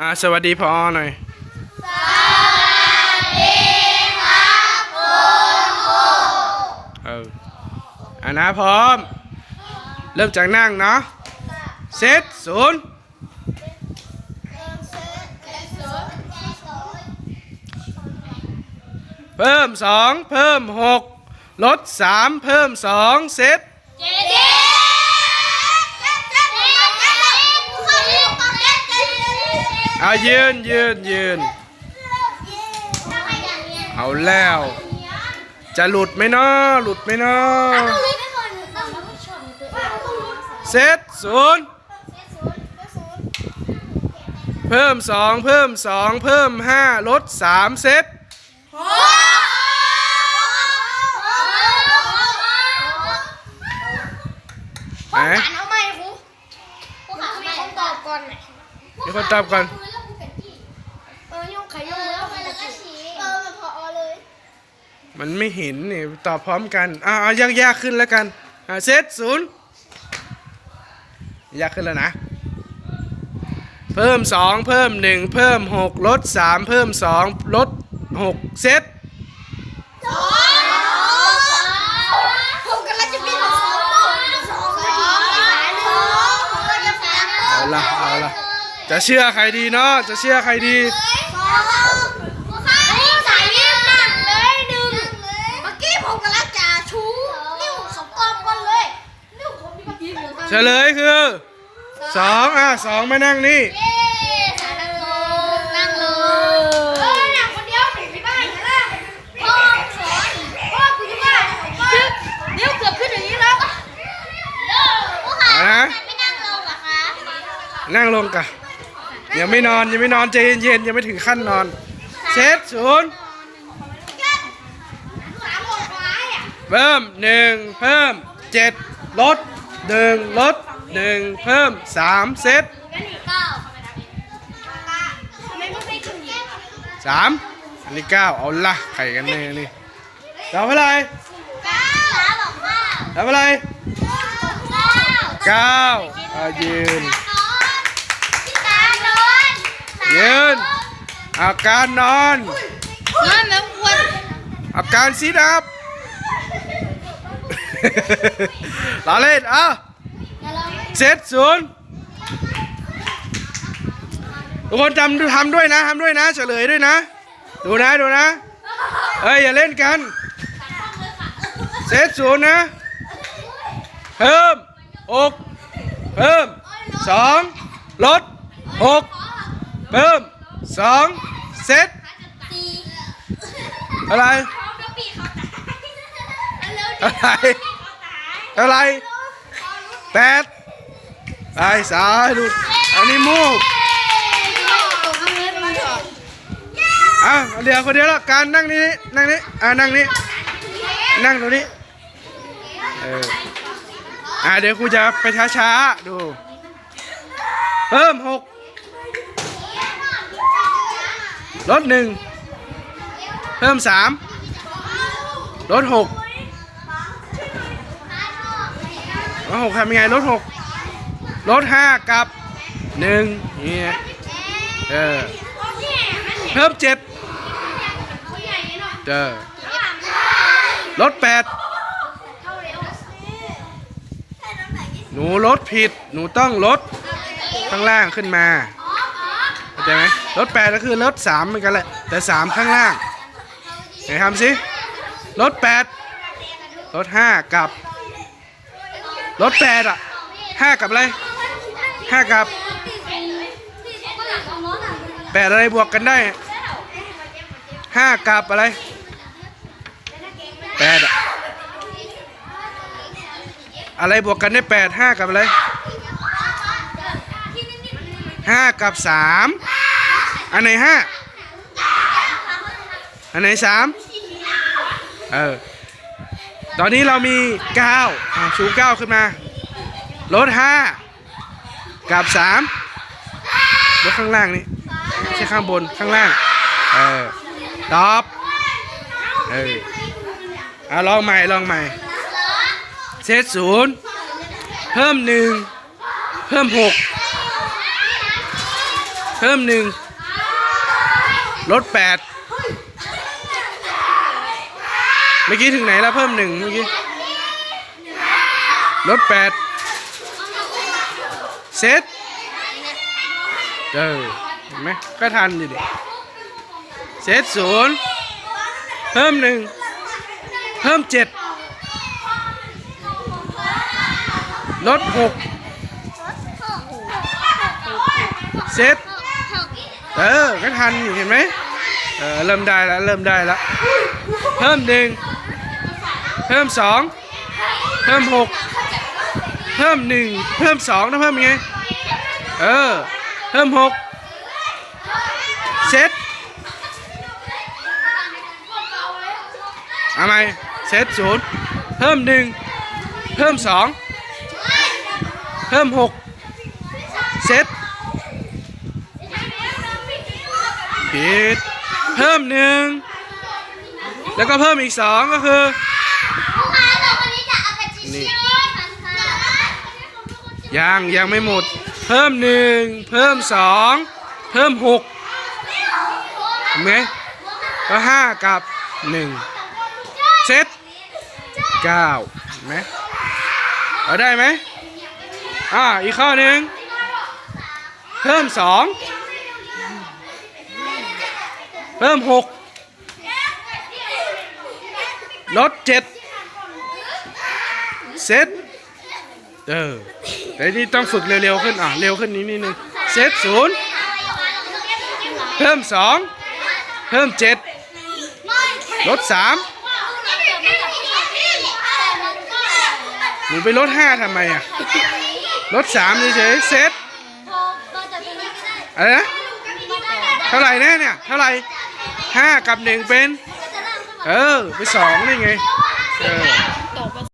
อ่าสวัสดีพอหน่อยเอออ่านะพร้อม เริ่มจากนั่งเนาะเซตศูนย์เพิ่มสองเพิ่มหกลดสามเพิ่มสองเซตเอายืนยืนยืน เอาแล้ว จะหลุดไหมเนาะหลุดไหมเนาะเซตศูนย์เพิ่มสองเพิ่มสองเพิ่มห้าลดสามเซตพ่อถามเอาไหมครูครูถามมีคนตอบก่อนไหนมีคนตอบก่อน เออยุ่งใครยุ่งแล้วมันก็ชี้เออมันพอเลย มันไม่เห็นนี่ตอบพร้อมกันอ่าเอายากยากขึ้นแล้วกันอ่าเซตศูนย์ยากขึ้นแล้วนะ เพิ่มสองเพิ่มหนึ่งเพิ่มหกลดสามเพิ่มสองลดหกเซตผมกำลังจะมีสองสองสองสายหนึ่งผมก็จะสามเอาละเอาละจะเชื่อใครดีเนาะจะเชื่อใครดี สองสายนิ้วหนักเลยหนึ่งเมื่อกี้ผมกำลังจะชูนิ้วสองกองก่อนเลยนิ้วผมมีเมื่อกี้ เหมือนกันเฉลยคือสองอะสองมานั่งนี่เย้นั่งลงนั่งลงเออนั่งคนเดียวถึงที่บ้านนะพ่อสอนพ่อคุยที่บ้านพ่อนิ้วเกือบขึ้นอย่างนี้แล้วผู้หาเอานะไม่นั่งลงเหรอคะนั่งลงกะยังไม่นอนยังไม่นอนใจเย็นๆยังไม่ถึงขั้นนอนเซตศูนย์สามโมงกว่าอะเพิ่มหนึ่งเพิ่มเจ็ดลด หนึ่งลดหนึ่งเพิ่มสามเซตงั้นอีกเก้าทำไมไม่ไปถึงอีกสามอันนี้เก้าเอาละไข่กันเลยนี่ตอบอะไรเก้าสามบอกว่าตอบอะไรเก้าเก้าอะยืนพี่ตาโดนยืนอาการนอนนอนแล้วควรอาการซีดับ ลาเล่นอะเซตศูนย์ทุกคนจำทำด้วยนะทำด้วยนะ เฉลยด้วยนะ ดูนะดูนะเอ้ย อย่าเล่นกัน เซตศูนย์นะ เพิ่มอกเพิ่มสองลดหกเพิ่มสองเซตอะไร อะไรอะไรแปดไอ้สายลูอันนี้มูกอะเดี๋ยวคนเดียวละการนั่งนี่นั่งนี่อะนั่งนี่นั่งตรงนี้เอออะเดี๋ยวครูจะไปช้าๆดูเพิ่มหกลดหนึ่งเพิ่มสามลดหก ลดหกทำยังไงลดหกลดห้ากับหนึ่งเนี่ยเออเพิ่มเจ็ดเจอลดแปดหนูลดผิดหนูต้องลดข้างล่างขึ้นมาเข้าใจไหมลดแปดก็คือลดสามเหมือนกันแหละแต่สามข้างล่างไหนทำสิลดแปดลดห้ากับ ลดแปดอะห้ากับอะไรห้ากับแปดอะไรบวกกันได้ห้ากับอะไรแปดอะอะไรบวกกันได้แปดห้ากับอะไรห้ากับสามอันไหนห้าอันไหนสามเออ ตอนนี้เรามี9อะชู9ขึ้นมา ลด5กับ3ลดข้างล่างนี่ไม่ใช่ข้างบนข้างล่าง เออตอบเอออะลองใหม่ลองใหม่เซตศูนย์เพิ่มหนึ่งเพิ่มหกเพิ่มหนึ่งลดแปด เมื่อกี้ถึงไหนแล้วเพิ่มหนึ่งเมื่อกี้ลดแปดเซตเออเห็นไหมก็ทันอยู่ดิเซตศูนย์เพิ่มหนึ่งเพิ่มเจ็ดลดหกเซตเออก็ทันอยู่เห็นไหมเออเริ่มได้แล้วเริ่มได้แล้วเพิ่มหนึ่ง เพิ่มสองเพิ่มหกเพิ่มหนึ่งเพิ่มสองแล้วเพิ่มยังไงเออเพิ่มหกเซตอาไหมเซตศูนย์เพิ่มหนึ่งเพิ่มสองเพิ่มหกเซตผิดเพิ่มหนึ่งแล้วก็เพิ่มอีกสองก็คือ นี่ยังยังไม่หมด เพิ่มหนึ่งเพิ่มสองเพิ่มหกเห็นไหมก็ห้ากับหนึ่งเซตเก้าเห็นไหมเอาได้ไหมอ่าอีกข้อหนึ่งเพิ่มสองเพิ่มหกลดเจ็ด เซตเออแต่นี่ต้องฝึกเร็วๆขึ้นอะเร็วขึ้นนิดนิดนึงเซตศูนย์เพิ่มสองเพิ่มเจ็ดลดสามหนูไปลดห้าทำไมอะลดสามเฉยๆเซตอะไรนะเท่าไหร่แน่เนี่ยเท่าไหร่ห้ากับหนึ่งเป็น เออ ไปสองนี่ไง เออ